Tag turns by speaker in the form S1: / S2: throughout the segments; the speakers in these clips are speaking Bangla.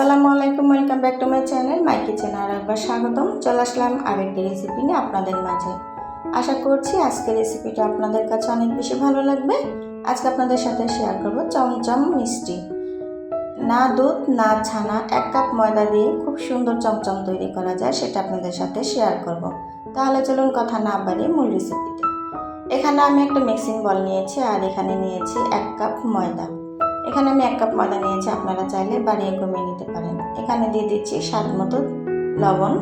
S1: আসসালামু আলাইকুম welcome back to my channel my kitchen আর একবার স্বাগতম। চলে আসলাম আরেকটি রেসিপি নিয়ে আপনাদের মাঝে। আশা করছি আজকের রেসিপিটা আপনাদের কাছে অনেক বেশি ভালো লাগবে। আজকে আপনাদের সাথে শেয়ার করব চমচম মিষ্টি। না দুধ, না ছানা, এক কাপ ময়দা দিয়ে খুব সুন্দর চমচম তৈরি করা যায়, সেটা আপনাদের সাথে শেয়ার করব। তাহলে চলুন কথা না বাড়িয়ে মূল রেসিপিতে এখানে আমি একটা মিক্সিং বল নিয়েছি আর এখানে নিয়েছি এক কাপ ময়দা। এখানে আমি এক কাপ ময়দা নিয়েছি, আপনারা চাইলে বাড়িয়ে কমিয়ে নিতে পারেন। এখানে দিয়ে দিচ্ছি স্বাদ মতো লবণ।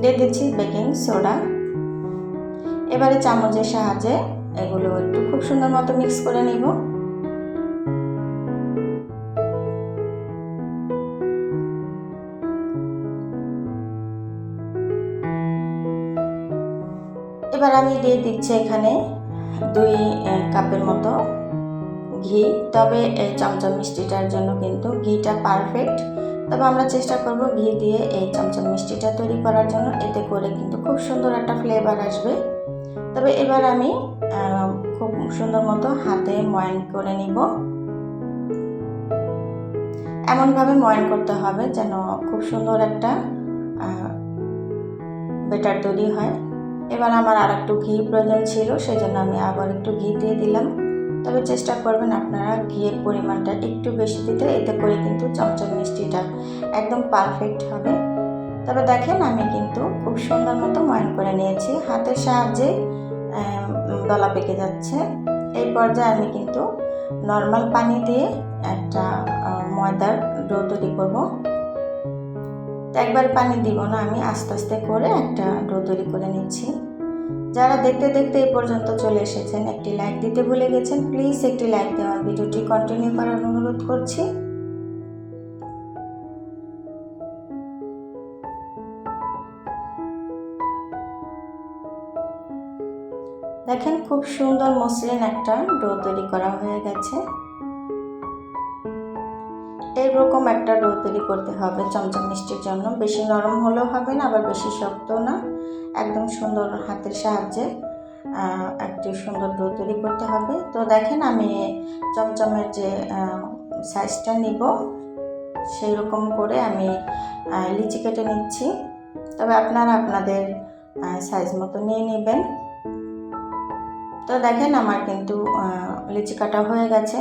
S1: দিয়ে দিচ্ছি বেকিং সোডা। এবারে চামচের সাহায্যে এগুলো একটু খুব সুন্দর মতো মিক্স করে নিব। এবার আমি দিয়ে দিচ্ছি এখানে দুই কাপের মতো ঘি। তবে এই চমচম মিষ্টিটার জন্য কিন্তু ঘিটা পারফেক্ট তবে আমরা চেষ্টা করব ঘি দিয়ে এই চমচম মিষ্টিটা তৈরি করার জন্য। এতে করে কিন্তু খুব সুন্দর একটা ফ্লেভার আসবে। তবে এবার আমি খুব সুন্দর মতো হাতে ময়ান করে নিব। এমনভাবে ময়ান করতে হবে যেন খুব সুন্দর একটা বেটার তৈরি হয়। এবার আমার আর একটু ঘি প্রয়োজন ছিল সেই জন্য আমি আবার একটু ঘি দিয়ে দিলাম। তবে চেষ্টা করবেন আপনারা ঘিয়ের পরিমাণটা একটু বেশি দিতে, এতে করে কিন্তু চমচম মিষ্টিটা একদম পারফেক্ট হবে। তবে দেখেন আমি কিন্তু খুব সুন্দর মতো ময়ন করে নিয়েছি। হাতের সাহায্যে দলা পেকে যাচ্ছে। এই পর্যায়ে আমি কিন্তু নর্মাল পানি দিয়ে একটা ময়দার ডো তৈরি করব। একবার পানি দিব না, আমি আস্তে আস্তে করে একটা ডো তৈরি করে নিচ্ছি। যারা দেখতে দেখতে এই পর্যন্ত চলে এসেছেন, একটি লাইক দিতে ভুলে গেছেন, প্লিজ একটি লাইক দেওয়ার ভিডিওটি কন্টিনিউ করার অনুরোধ করছি। দেখেন খুব সুন্দর মসৃণ একটা ডো তৈরি করা হয়ে গেছে। এইরকম একটা ডো তৈরি করতে হবে। চমচম মিষ্টির জন্য। বেশি নরম হলেও হবে না, আবার বেশি শক্ত না। একদম সুন্দর হাতের সাহায্যে একটি সুন্দর ডো তৈরি করতে হবে। তো দেখেন আমি চমচমের যে সাইজটা নিব সেই রকম করে আমি লিচি কেটে নিচ্ছি। তবে আপনারা আপনাদের সাইজ মতো নিয়ে নেবেন। তো দেখেন আমার কিন্তু লিচি কাটা হয়ে গেছে।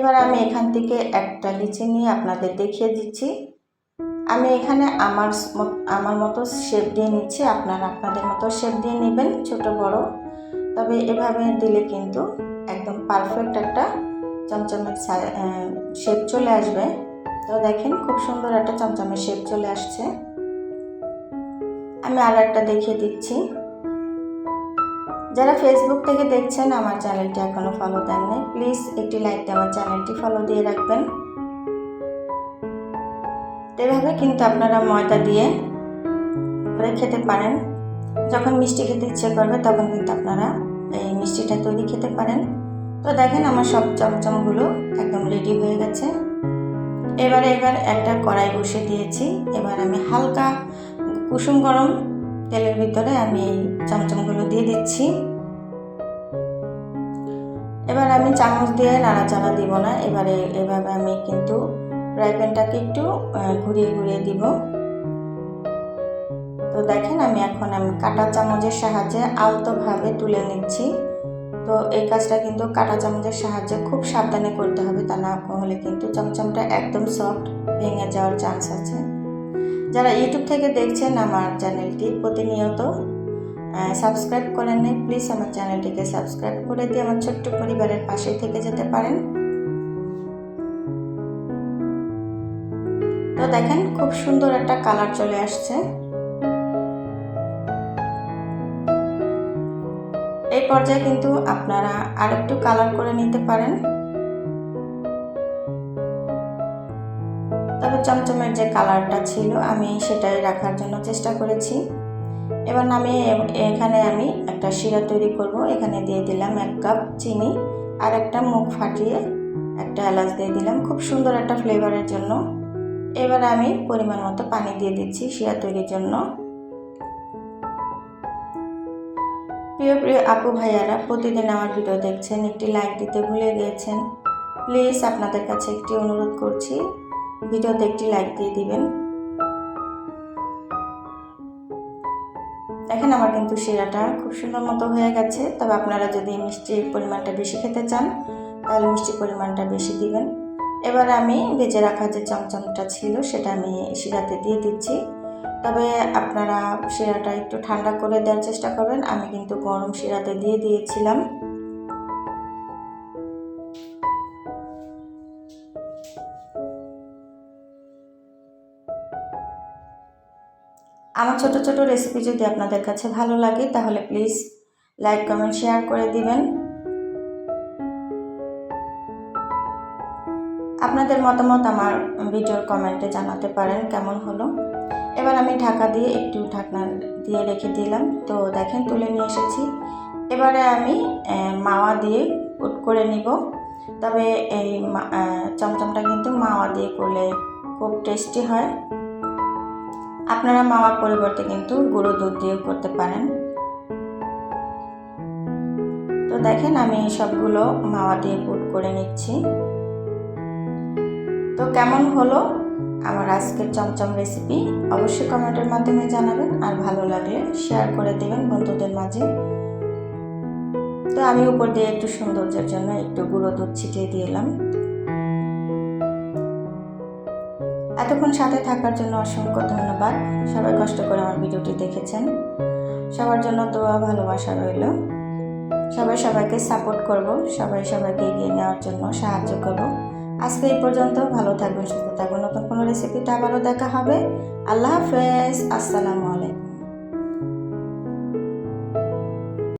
S1: এবার আমি এখান থেকে একটা লিচি নিয়ে আপনাদের দেখিয়ে দিচ্ছি। আমি এখানে আমার আমার মতো শেপ দিয়ে নিচ্ছি। আপনারা আপনাদের মতো শেপ দিয়ে নেবেন, ছোট, বড়। তবে এভাবে দিলে কিন্তু একদম পারফেক্ট একটা চমচমের শেপ চলে আসবে। তো দেখেন খুব সুন্দর একটা চমচমের শেপ চলে আসছে। আমি আর একটা দেখিয়ে দিচ্ছি। যারা ফেসবুক থেকে দেখছেন, আমার চ্যানেলটি এখনও ফলো দেননি প্লিজ একটি লাইক দিয়ে আমার চ্যানেলটি ফলো দিয়ে রাখবেন। এভাবে কিন্তু আপনারা ময়দা দিয়ে করে খেতে পারেন। যখন মিষ্টি খেতে ইচ্ছে করবে, তখন কিন্তু আপনারা এই মিষ্টিটা তৈরি খেতে পারেন। তো দেখেন আমার সব চমচমগুলো একদম রেডি হয়ে গেছে। এবারে এবার একটা কড়াই বসে দিয়েছি। এবার আমি হালকা কুসুম গরম তেলের ভিতরে আমি এই চমচমগুলো দিয়ে দিচ্ছি। এবার আমি চামচ দিয়ে নাড়াচাড়া দিব না, এবারে এভাবে আমি কিন্তু ফ্রাই প্যানটাকে একটু ঘুরিয়ে ঘুরিয়ে দিব। তো দেখেন আমি এখন আমি কাটা চামচের সাহায্যে আলতোভাবে তুলে নিচ্ছি। তো এই কাজটা কিন্তু কাটা চামচের সাহায্যে খুব সাবধানে করতে হবে, তা না হলে কিন্তু চমচমটা একদম সফট ভেঙে যাওয়ার চান্স আছে। যারা ইউটিউব থেকে দেখছেন আমার চ্যানেলটি প্রতিনিয়ত সাবস্ক্রাইব করেন নাই প্লিজ আমার চ্যানেলটিকে সাবস্ক্রাইব করে দিয়ে আমার ছোট্ট পরিবারের পাশে থেকে যেতে পারেন। তো দেখেন, খুব সুন্দর একটা কালার চলে আসছে। এই পর্যায়ে কিন্তু আপনারা আরেকটু কালার করে নিতে পারেন। তবে চমচমের যে কালারটা ছিল, আমি সেটাই রাখার জন্য চেষ্টা করেছি। এবার আমি এখানে আমি একটা শিরা তৈরি করব। এখানে দিয়ে দিলাম এক কাপ চিনি আর একটা মুখ ফাটিয়ে একটা এলাচ দিয়ে দিলাম। খুব সুন্দর একটা ফ্লেভারের জন্য। এবার আমি পরিমাণ মতো পানি দিয়ে দিচ্ছি শিরা তৈরির জন্য। প্রিয় প্রিয় আপু ভাইয়ারা, প্রতিদিন আমার ভিডিও দেখছেন, একটি লাইক দিতে ভুলে গিয়েছেন প্লিজ আপনাদের কাছে একটি অনুরোধ করছি। ভিডিওতে একটি লাইক দিয়ে দিবেন। দেখেন আমার কিন্তু শিরাটা খুব সুন্দর মতো হয়ে গেছে। তবে আপনারা যদি মিষ্টির পরিমাণটা বেশি খেতে চান, তাহলে মিষ্টির পরিমাণটা বেশি দিবেন। এবার আমি ভেজে রাখা যে চমচমটা ছিল, সেটা আমি শিরাতে দিয়ে দিচ্ছি। তবে আপনারা শিরাটা একটু ঠান্ডা করে দেওয়ার চেষ্টা করবেন। আমি কিন্তু গরম শিরাতে দিয়ে দিয়েছিলাম। আমার ছোট ছোট রেসিপি যদি আপনাদের কাছে ভালো লাগে, তাহলে প্লিজ লাইক কমেন্ট শেয়ার করে দিবেন। আপনাদের মতামত আমার ভিডিওর কমেন্টে জানাতে পারেন কেমন হলো। এবার আমি ঢাকা দিয়ে একটু ঢাকনা দিয়ে রেখে দিলাম। তো দেখেন, তুলে নিয়ে এসেছি। এবারে আমি মাওয়া দিয়ে কুট করে নিব। তবে এই চমচমটা কিন্তু মাওয়া দিয়ে করলে খুব টেস্টি হয়। আপনারা মাওয়ার পরিবর্তে কিন্তু গুঁড়ো দুধ দিয়েও করতে পারেন। তো দেখেন আমি সবগুলো মাওয়া দিয়ে কুট করে নিচ্ছি। তো কেমন হলো আমার আজকের চমচম রেসিপি অবশ্যই কমেন্টের মাধ্যমে জানাবেন আর ভালো লাগলে শেয়ার করে দেবেন বন্ধুদের মাঝে। তো আমি উপর দিয়ে একটু সৌন্দর্যের জন্য একটু গুঁড়ো দুধ ছিটিয়ে দিলাম এতক্ষণ সাথে থাকার জন্য অসংখ্য ধন্যবাদ। সবাই কষ্ট করে আমার ভিডিওটি দেখেছেন। সবার জন্য দোয়া, ভালোবাসা রইল। সবাই সবাইকে সাপোর্ট করব। সবাই সবাইকে এগিয়ে নেওয়ার জন্য সাহায্য করব। আজকে এই পর্যন্ত। ভালো থাকবেন, সুস্থ থাকবেন। নতুন কোনো রেসিপিতে আবারও দেখা হবে। আল্লাহ হাফেজ। আসসালামু আলাইকুম।